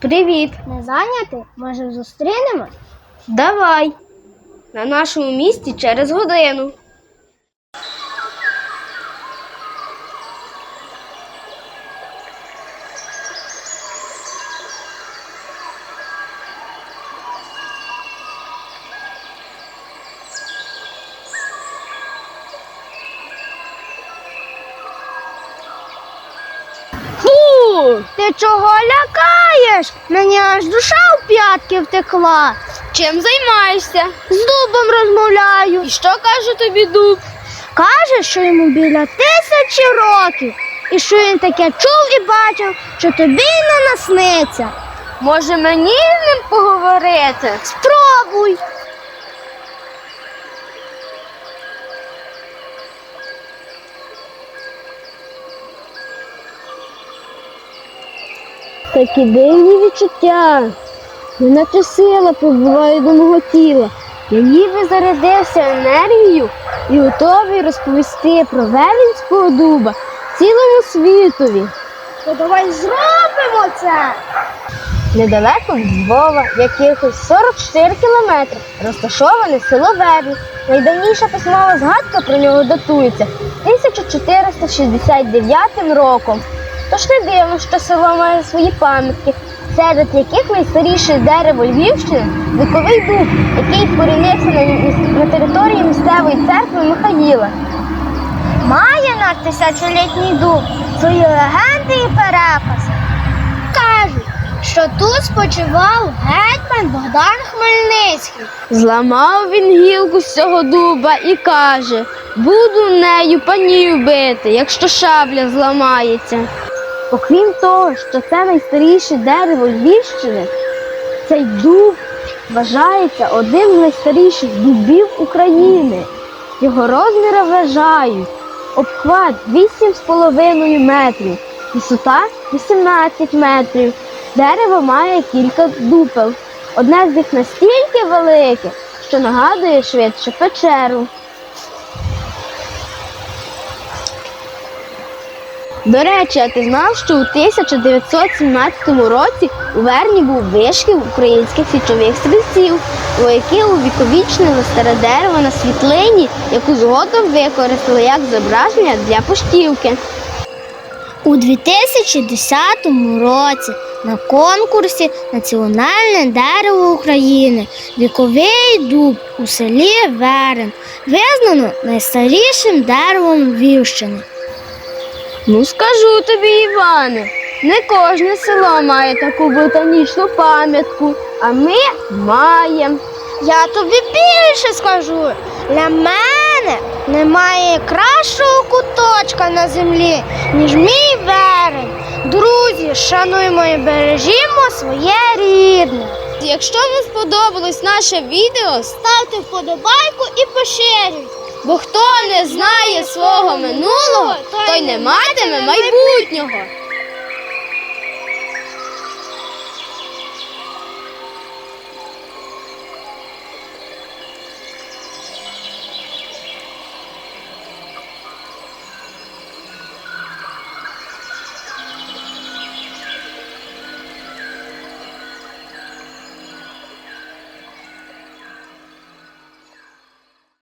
Привіт. Не зайняти? Може, зустрінемось? Давай. На нашому місці через годину. Фу! Ти чого лякаєш? Мені аж душа у п'ятки втекла. Чим займаєшся? З дубом розмовляю. І що каже тобі дуб? Каже, що йому біля тисячі років. І що він таке чув і бачив, що тобі не насниться. Може мені з ним поговорити? Спробуй. Такі дивні відчуття. Неначе сила прибуває до мого тіла. Я ніби зарядився енергією і готовий розповісти про Велінського дуба цілому світові. То давай зробимо це. Недалеко від Львова, якихось 44 кілометри, розташоване село Верні. Найдавніша письмова згадка про нього датується 1469 роком. Тож не дивно, що село має свої пам'ятки, серед яких найстаріше дерево Львівщини віковий дуб, який вкорінився на, на території місцевої церкви Михаїла. Має наш тисячолітній дуб свої легенди і перекази. Кажуть, що тут спочивав гетьман Богдан Хмельницький. Зламав він гілку з цього дуба і каже: буду нею панів бити, якщо шабля зламається. Окрім того, що це найстаріше дерево Львівщини, цей дуб вважається одним з найстаріших дубів України. Його розміри вважають обхват 8,5 метрів, висота 18 метрів. Дерево має кілька дупел. Одне з них настільки велике, що нагадує швидше печеру. До речі, а ти знав, що у 1917 році у Верні був вишкіл українських січових стрільців, вояки увіковічнили старе дерево на світлині, яку згодом використали як зображення для поштівки. У 2010 році на конкурсі Національне дерево України віковий дуб у селі Верен визнано найстарішим деревом Львівщини. Ну скажу тобі, Іване, не кожне село має таку ботанічну пам'ятку, а ми маємо. Я тобі більше скажу. Для мене немає кращого куточка на землі, ніж мій верен. Друзі, шануємо і бережімо своє рідне. Якщо вам сподобалось наше відео, Ставте вподобайку і поширюйте. Бо хто не знає свого минулого, той не матиме майбутнього.